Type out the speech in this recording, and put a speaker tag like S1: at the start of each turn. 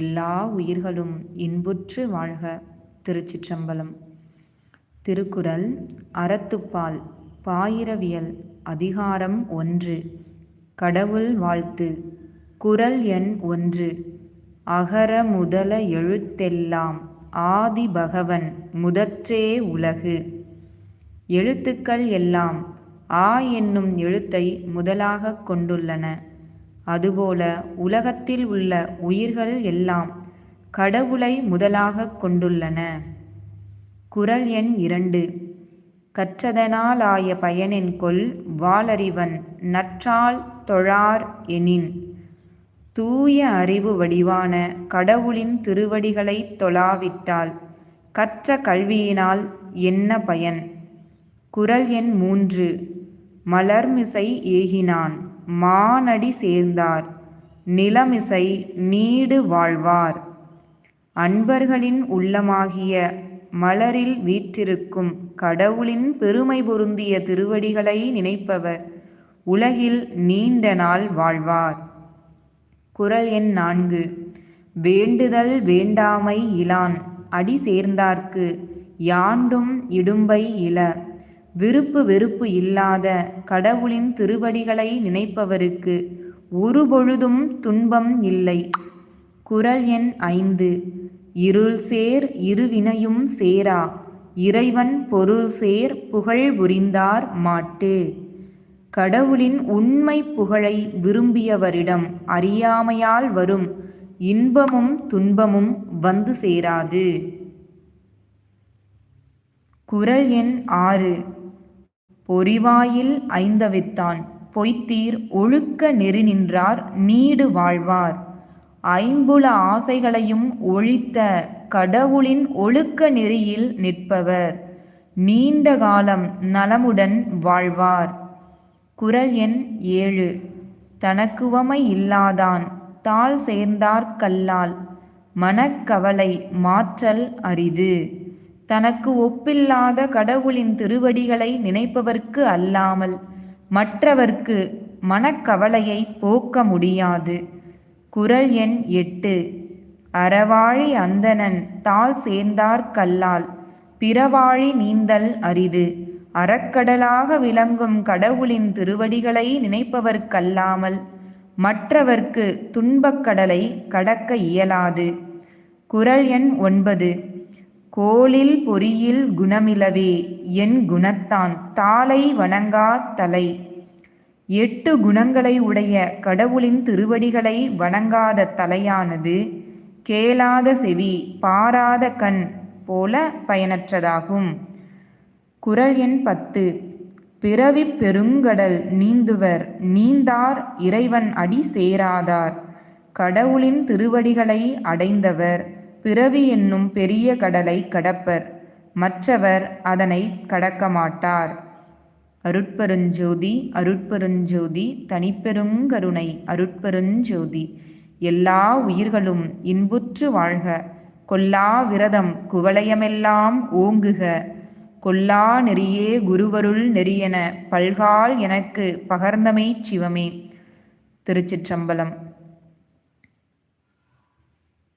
S1: எல்லா உயிர்களும் இன்புற்று வாழ்க திருச்சிற்றம்பலம் திருக்குறள் அறத்துப்பால் பாயிரவியல் அதிகாரம் ஒன்று கடவுள் வாழ்த்து குரல் எண் ஒன்று அகர முதல எழுத்தெல்லாம் ஆதி பகவன் முதற்றே உலகு எழுத்துக்கள் எல்லாம் ஆ என்னும் எழுத்தை முதலாக கொண்டுள்ளன அதுபோல உலகத்தில் உள்ள உயிர்கள் எல்லாம் கடவுளை முதலாக கொண்டுள்ளன குரல் எண் இரண்டு கற்றதனாலாய கொல் வாளறிவன் நற்றால் தொழார் எனின் தூய அறிவு வடிவான கடவுளின் திருவடிகளை தொழாவிட்டால் கற்ற கல்வியினால் என்ன பயன் குரல் எண் மூன்று மலர்மிசை ஏகினான் மானடி சேர்ந்தார் நிலமிசை நீடு வாழ்வார் அன்பர்களின் உள்ளமாகிய மலரில் வீற்றிருக்கும் கடவுளின் பெருமை பொருந்திய திருவடிகளை நினைப்பவர் உலகில் நீண்ட நாள் வாழ்வார் குரல் எண் நான்கு வேண்டுதல் வேண்டாமை இலான் அடி சேர்ந்தார்க்கு யாண்டும் இடும்பை இள விருப்பு வெறுப்பு இல்லாத கடவுளின் திருவடிகளை நினைப்பவருக்கு ஒருபொழுதும் துன்பம் இல்லை குரல் எண் ஐந்து இருள் சேர் இருவினையும் சேரா இறைவன் பொருள் சேர் புகழ் புரிந்தார் மாட்டு கடவுளின் உண்மை புகழை விரும்பியவரிடம் அறியாமையால் வரும் இன்பமும் துன்பமும் வந்து சேராது குரல் எண் ஆறு பொறிவாயில் ஐந்தவித்தான் பொய்த்தீர் ஒழுக்க நெறி நின்றார் நீடு வாழ்வார் ஐம்புல ஆசைகளையும் ஒழித்த கடவுளின் ஒழுக்க நெறியில் நிற்பவர் நீண்ட காலம் நலமுடன் வாழ்வார் குரல் எண் ஏழு தனக்குவமை இல்லாதான் தாள் சேர்ந்தார் கல்லால் மனக்கவலை மாற்றல் அரிது தனக்கு ஒப்பில்லாத கடவுளின் திருவடிகளை நினைப்பவர்க்கு அல்லாமல் மற்றவர்க்கு மனக்கவலையை போக்க முடியாது குரல் எண் எட்டு அறவாழி அந்தணன் தாள் சேர்ந்தார் கல்லால் பிறவாழி நீந்தல் அரிது அறக்கடலாக விளங்கும் கடவுளின் திருவடிகளை நினைப்பவர்க்கல்லாமல் மற்றவர்க்கு துன்பக்கடலை கடக்க இயலாது குரல் எண் ஒன்பது கோளில் பொறியில் குணமிலவே என் குணத்தான் தாளை வணங்கா தலை எட்டு குணங்களை உடைய கடவுளின் திருவடிகளை வணங்காத தலையானது கேளாத செவி பாராத கண் போல பயனற்றதாகும் குரல் எண் பத்து பிறவி பெருங்கடல் நீந்துவர் நீந்தார் இறைவன் அடி சேராதார் கடவுளின் திருவடிகளை அடைந்தவர் பிறவி என்னும் பெரிய கடலை கடப்பர் மற்றவர் அதனை கடக்க மாட்டார் அருட்பெருஞ்சோதி அருட்பெருஞ்சோதி தனிப்பெருங்கருணை அருட்பெருஞ்சோதி எல்லா உயிர்களும் இன்புற்று வாழ்க கொல்லா விரதம் குவளையமெல்லாம் ஓங்குக கொல்லா நெறியே குருவருள் நெறியென பல்கால் எனக்கு பகர்ந்தமை சிவமே திருச்சிற்றம்பலம்